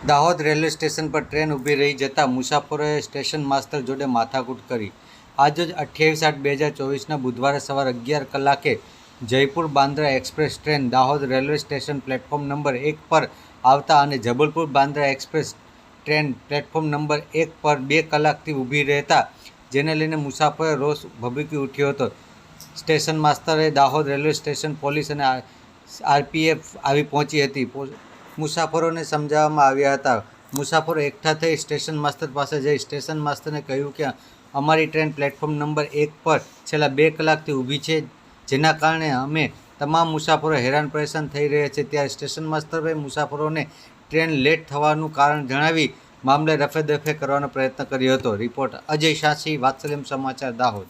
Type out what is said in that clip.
Dahod railway station પર train ઊભી રહી જતાં મુસાફરોએ સ્ટેશન માસ્તર જોડે માથાકૂટ કરી. આજરોજ અઠ્યાવીસ આઠ બે હજાર ચોવીસના બુધવારે સવારે અગિયાર કલાકે Jaipur Bandra express train Dahod railway station platform number એક પર આવતા અને Jabalpur Bandra express train platform number એક પર બે કલાકથી ઊભી રહેતા, જેને લઈને મુસાફરોએ રોષ ભભૂકી ઉઠ્યો હતો. સ્ટેશન માસ્તરે દાહોદ રેલવે સ્ટેશન પોલીસ અને આરપીએફ આવી પહોંચી હતી. મુસાફરોને સમજાવવામાં આવ્યા હતા. મુસાફરો એકઠા થઈ સ્ટેશન માસ્તર પાસે જઈ સ્ટેશન માસ્તરને કહ્યું કે, અમારી ટ્રેન પ્લેટફોર્મ નંબર એક પર છેલ્લા બે કલાકથી ઊભી છે, જેના કારણે અમે તમામ મુસાફરો હેરાન પરેશાન થઈ રહ્યા છે ત્યારે સ્ટેશન માસ્તરે મુસાફરોને ટ્રેન લેટ થવાનું કારણ જણાવી મામલે રફેદફે કરવાનો પ્રયત્ન કર્યો હતો. રિપોર્ટ અજય શાસી વાત્સલ્યમ સમાચાર, દાહોદ.